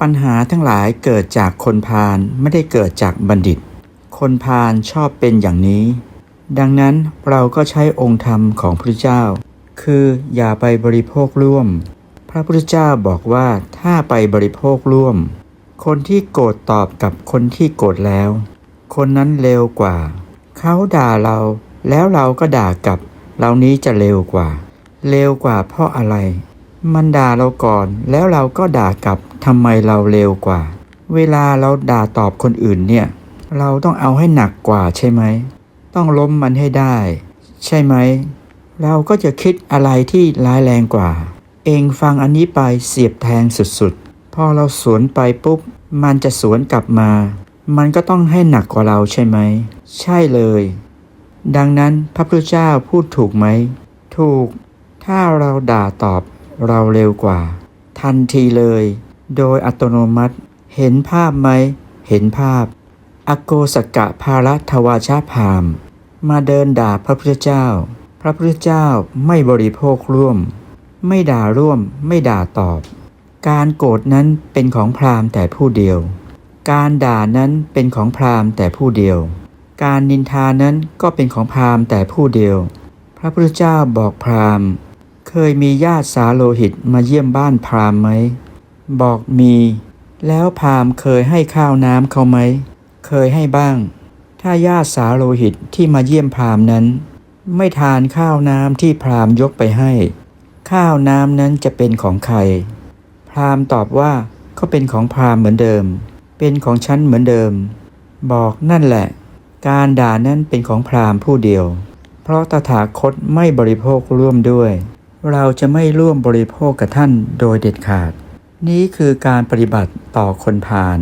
ปัญหาทั้งหลายเกิดจากคนพาลไม่ได้เกิดจากบัณฑิต คนพาลชอบเป็นอย่างนี้ ดังนั้นเราก็ใช้องค์ธรรมของพระเจ้า คืออย่าไปบริโภคร่วม พระพุทธเจ้าบอกว่าถ้าไปบริโภคร่วม คนที่โกรธตอบกับคนที่โกรธแล้ว คนนั้นเร็วกว่า เขาด่าเราแล้วเราก็ด่ากลับ เรานี้จะเร็วกว่า เร็วกว่าเพราะอะไร มันด่าเราก่อน แล้วเราก็ด่ากลับทำไมเราเร็วกว่า เวลาเราด่าตอบคนอื่นเนี่ย เราต้องเอาให้หนักกว่าใช่ไหม ต้องล้มมันให้ได้ ใช่ไหม เราก็จะคิดอะไรที่ร้ายแรงกว่า เองฟังอันนี้ไปเสียบแทงสุดๆ พอเราสวนไปปุ๊บ มันจะสวนกลับมา มันก็ต้องให้หนักกว่าเราใช่ไหม ใช่เลย ดังนั้นพระพุทธเจ้าพูดถูกไหม ถูก ถ้าเราด่าตอบ เราเร็วกว่า ทันทีเลย โดยอัตโนมัติ เห็นภาพไหม เห็นภาพ อโกสกะภารัทวาชาพาม มาเดินด่าพระพุทธเจ้า พระพุทธเจ้าไม่บริโภคร่วม ไม่ด่าร่วม ไม่ด่าตอบ การโกรธนั้นเป็นของพราหมณ์แต่ผู้เดียว การด่านั้นเป็นของพราหมณ์แต่ผู้เดียว การนินทานั้นก็เป็นของพราหมณ์แต่ผู้เดียว พระพุทธเจ้าบอกพราหมณ์ เคยมีญาติสาโลหิตมาเยี่ยมบ้านพราหมณ์ไหม บอกมี แล้วพราหมณ์เคยให้ข้าวน้ำเขาไหม เคยให้บ้าง ถ้าญาติสาโลหิตที่มาเยี่ยมพราหมณ์นั้น ไม่ทานข้าวน้ำที่พราหมณ์ยกไปให้ ข้าวน้ำนั้นจะเป็นของใคร พราหมณ์ตอบว่าก็เป็นของพราหมณ์เหมือนเดิม เป็นของฉันเหมือนเดิม บอกนั่นแหละ การด่านั้นเป็นของพราหมณ์ผู้เดียว เพราะตถาคตไม่บริโภคร่วมด้วย เราจะไม่ร่วมบริโภคกับท่านโดยเด็ดขาด นี้คือการปฏิบัติต่อคนพาล